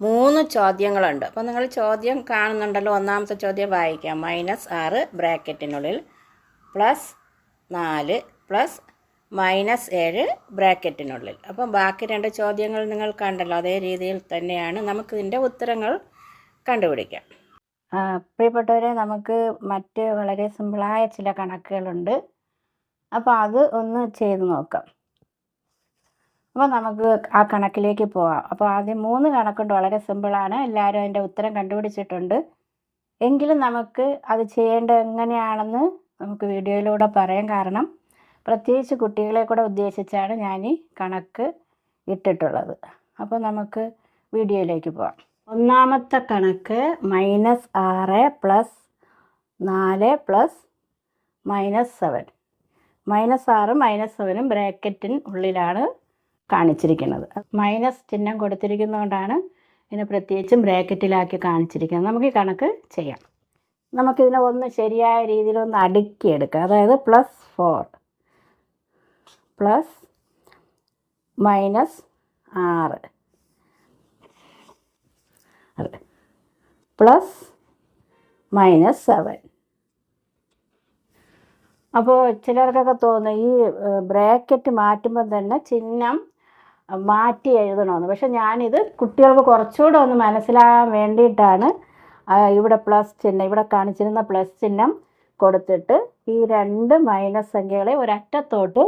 മൂന്ന് ചോദ്യങ്ങളുണ്ട്. അപ്പോൾ നിങ്ങൾ ചോദ്യം കാണുന്നുണ്ടല്ലോ ഒന്നാമത്തെ ചോദ്യം വായിക്കാം. മൈനസ് ആറ് ബ്രാക്കറ്റിനുള്ളിൽ പ്ലസ് നാല് പ്ലസ് മൈനസ് ഏഴ് ബ്രാക്കറ്റിനുള്ളിൽ. അപ്പം ബാക്കി രണ്ട് ചോദ്യങ്ങൾ നിങ്ങൾ കണ്ടല്ലോ അതേ രീതിയിൽ തന്നെയാണ് നമുക്ക് നമുക്കിതിന്റെ ഉത്തരങ്ങൾ കണ്ടുപിടിക്കാം. പ്രിയപ്പെട്ടവരെ നമുക്ക് മറ്റ് വളരെ സിമ്പിളായ ചില കണക്കുകളുണ്ട്. അപ്പോൾ അത് ഒന്ന് ചെയ്ത് നോക്കാം. അപ്പോൾ നമുക്ക് ആ കണക്കിലേക്ക് പോവാം. അപ്പോൾ ആദ്യം മൂന്ന് കണക്കുണ്ട്. വളരെ സിമ്പിളാണ്. എല്ലാവരും അതിന്റെ ഉത്തരം കണ്ടുപിടിച്ചിട്ടുണ്ട്. എങ്കിലും നമുക്ക് അത് ചെയ്യേണ്ടത് എങ്ങനെയാണെന്ന് നമുക്ക് വീഡിയോയിലൂടെ പറയാം കാരണം പ്രത്യേകിച്ച് കുട്ടികളെ കൂടെ ഉദ്ദേശിച്ചാണ് ഞാൻ ഈ കണക്ക് ഇട്ടിട്ടുള്ളത്. അപ്പോൾ നമുക്ക് വീഡിയോയിലേക്ക് പോവാം. ഒന്നാമത്തെ കണക്ക് മൈനസ് ആറ് പ്ലസ് നാല് പ്ലസ് മൈനസ് സെവൻ. മൈനസ് ആറും മൈനസ് സെവനും ബ്രാക്കറ്റിന് ഉള്ളിലാണ്. കാണിച്ചിരിക്കുന്നത്. മൈനസ് ചിഹ്നം കൊടുത്തിരിക്കുന്നതുകൊണ്ടാണ് ഇതിനെ പ്രത്യേകിച്ചും ബ്രാക്കറ്റിലാക്കി കാണിച്ചിരിക്കുന്നത്. നമുക്ക് ഈ കണക്ക് ചെയ്യാം. നമുക്കിതിനെ ഒന്ന് ശരിയായ രീതിയിൽ ഒന്ന് എടുക്കുക അതായത് പ്ലസ് ഫോർ പ്ലസ് മൈനസ് ആറ്. പ്ലസ് മൈനസ് സെവൻ അപ്പോൾ ചിലർക്കൊക്കെ തോന്നും ഈ ബ്രാക്കറ്റ് മാറ്റുമ്പോൾ തന്നെ ചിഹ്നം മാറ്റി എഴുതണമെന്ന്. പക്ഷെ ഞാനിത് കുട്ടികൾക്ക് കുറച്ചുകൂടെ ഒന്ന് മനസ്സിലാകാൻ വേണ്ടിയിട്ടാണ് ഇവിടെ പ്ലസ് ചിഹ്നം ഇവിടെ കാണിച്ചിരുന്ന പ്ലസ് ചിഹ്നം കൊടുത്തിട്ട് ഈ രണ്ട് മൈനസ് സംഖ്യകളെ ഒരറ്റത്തോട്ട്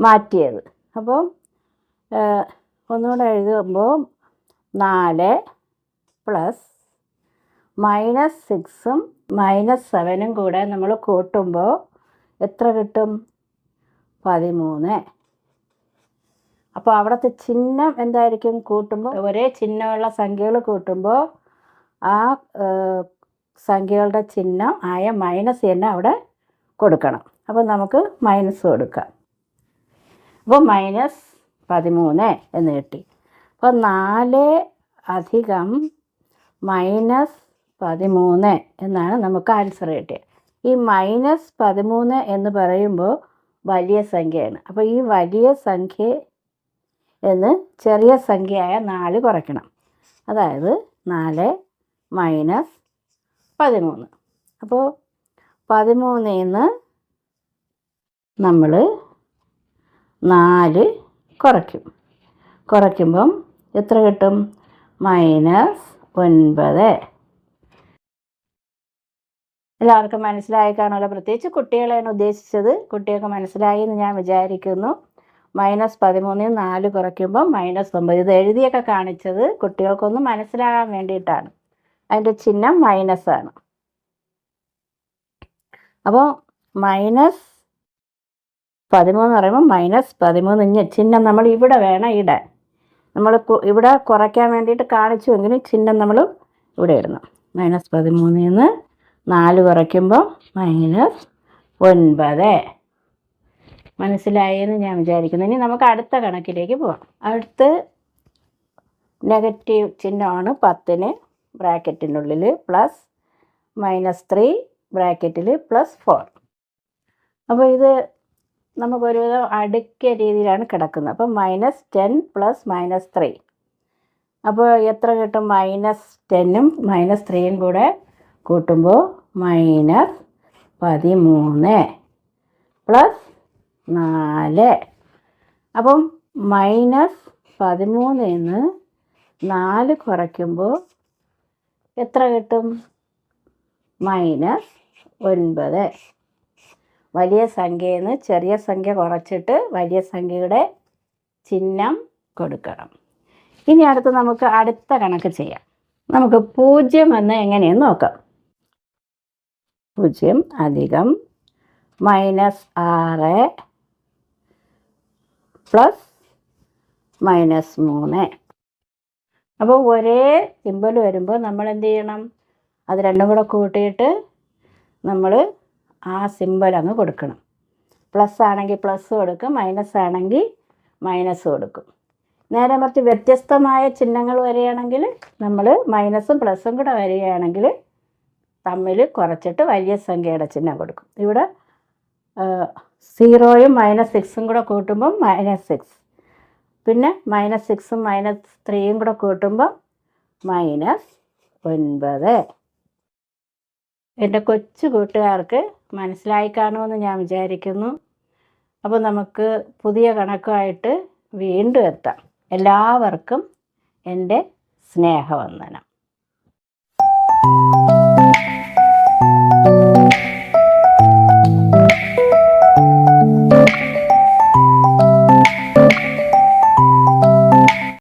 മാറ്റിയത്. അപ്പോൾ ഒന്നുകൂടെ എഴുതുമ്പോൾ നാല് പ്ലസ് മൈനസ് സിക്സും മൈനസ് സെവനും കൂടെ നമ്മൾ കൂട്ടുമ്പോൾ എത്ര കിട്ടും? പതിമൂന്ന്. അപ്പോൾ അവിടുത്തെ ചിഹ്നം എന്തായിരിക്കും കൂട്ടുമ്പോൾ ഒരേ ചിഹ്നമുള്ള സംഖ്യകൾ കൂട്ടുമ്പോൾ ആ സംഖ്യകളുടെ ചിഹ്നം ആയ മൈനസ് തന്നെ അവിടെ കൊടുക്കണം. അപ്പോൾ നമുക്ക് മൈനസ് കൊടുക്കാം. അപ്പോൾ മൈനസ് പതിമൂന്ന് എന്ന് കിട്ടി. അപ്പോൾ നാല് അധികം മൈനസ് പതിമൂന്ന് എന്നാണ് നമുക്ക് ആൻസർ കിട്ടിയത് ഈ മൈനസ് പതിമൂന്ന് എന്ന് പറയുമ്പോൾ വലിയ സംഖ്യയാണ്. അപ്പോൾ ഈ വലിയ സംഖ്യ എന്ന് ചെറിയ സംഖ്യയായ നാല് കുറയ്ക്കണം. അതായത് നാല് മൈനസ് പതിമൂന്ന്. അപ്പോൾ പതിമൂന്നിൽ നിന്ന് നമ്മൾ നാല് കുറയ്ക്കും. കുറയ്ക്കുമ്പം എത്ര കിട്ടും? മൈനസ് ഒൻപത്. എല്ലാവർക്കും മനസ്സിലായി കാണുമല്ലോ? പ്രത്യേകിച്ച് കുട്ടികളെയാണ് ഉദ്ദേശിച്ചത്. കുട്ടികൾക്ക് മനസ്സിലായി എന്ന് ഞാൻ വിചാരിക്കുന്നു. മൈനസ് പതിമൂന്നിൽ നിന്ന് നാല് കുറയ്ക്കുമ്പോൾ മൈനസ് ഒമ്പത്. ഇത് എഴുതിയൊക്കെ കാണിച്ചത് കുട്ടികൾക്കൊന്ന് മനസ്സിലാകാൻ വേണ്ടിയിട്ടാണ്. അതിന്റെ ചിഹ്നം മൈനസ് ആണ്. അപ്പോൾ മൈനസ് പതിമൂന്ന് പറയുമ്പോൾ മൈനസ് പതിമൂന്ന് ഇഞ്ഞ് ചിഹ്നം നമ്മൾ ഇവിടെ വേണം ഇടാൻ. നമ്മൾ ഇവിടെ കുറയ്ക്കാൻ വേണ്ടിയിട്ട് കാണിച്ചു എങ്കിലും ചിഹ്നം നമ്മൾ ഇവിടെ ഇടണം. മൈനസ് പതിമൂന്നിൽ നിന്ന് നാല് കുറയ്ക്കുമ്പോൾ മൈനസ് ഒൻപത്. മനസ്സിലായെന്ന് ഞാൻ വിചാരിക്കുന്നു. ഇനി നമുക്ക് അടുത്ത കണക്കിലേക്ക് പോകാം അടുത്ത് നെഗറ്റീവ് ചിഹ്നമാണ് പത്തിന് ബ്രാക്കറ്റിനുള്ളിൽ പ്ലസ് മൈനസ് ത്രീ ബ്രാക്കറ്റിൽ പ്ലസ് ഫോർ അപ്പോൾ ഇത് നമുക്കൊരു അടുക്കിയ രീതിയിലാണ് കിടക്കുന്നത്. അപ്പോൾ minus ten plus minus three അപ്പോൾ എത്ര കിട്ടും? മൈനസ് ടെന്നും മൈനസ് ത്രീയും കൂടെ കൂട്ടുമ്പോൾ മൈനസ് പതിമൂന്ന്. പ്ലസ് നാല്. അപ്പം മൈനസ് പതിമൂന്നിൽ നിന്ന് നാല് കുറയ്ക്കുമ്പോൾ എത്ര കിട്ടും? മൈനസ് ഒൻപത്. വലിയ സംഖ്യയിൽ നിന്ന് ചെറിയ സംഖ്യ കുറച്ചിട്ട് വലിയ സംഖ്യയുടെ ചിഹ്നം കൊടുക്കണം. ഇനി അടുത്ത് നമുക്ക് അടുത്ത കണക്ക് ചെയ്യാം. നമുക്ക് പൂജ്യം എന്ന് എങ്ങനെയെന്ന് നോക്കാം. പൂജ്യം അധികം മൈനസ് ആറ് പ്ലസ് മൈനസ് മൂന്ന്. അപ്പോൾ ഒരേ സിമ്പിൾ വരുമ്പോൾ നമ്മൾ എന്ത് ചെയ്യണം? അത് രണ്ടും കൂടെ കൂട്ടിയിട്ട് നമ്മൾ ആ സിമ്പിൾ അങ്ങ് കൊടുക്കണം. പ്ലസ് ആണെങ്കിൽ പ്ലസ് കൊടുക്കും മൈനസ് ആണെങ്കിൽ മൈനസ് കൊടുക്കും. നേരെ മറിച്ച് വ്യത്യസ്തമായ ചിഹ്നങ്ങൾ വരികയാണെങ്കിൽ നമ്മൾ മൈനസും പ്ലസും കൂടെ വരികയാണെങ്കിൽ തമ്മിൽ കുറച്ചിട്ട് വലിയ സംഖ്യയുടെ ചിഹ്നം കൊടുക്കും. ഇവിടെ സീറോയും മൈനസ് സിക്സും കൂടെ കൂട്ടുമ്പം മൈനസ് സിക്സ്. പിന്നെ മൈനസ് സിക്സും മൈനസ് ത്രീയും കൂടെ കൂട്ടുമ്പോൾ മൈനസ് ഒൻപത്. എന്റെ കൊച്ചു കൂട്ടുകാർക്ക് മനസ്സിലായി കാണുമെന്ന് ഞാൻ വിചാരിക്കുന്നു. അപ്പോൾ നമുക്ക് പുതിയ കണക്കുമായിട്ട് വീണ്ടും എത്താം. എല്ലാവർക്കും എന്റെ സ്നേഹവന്ദനം.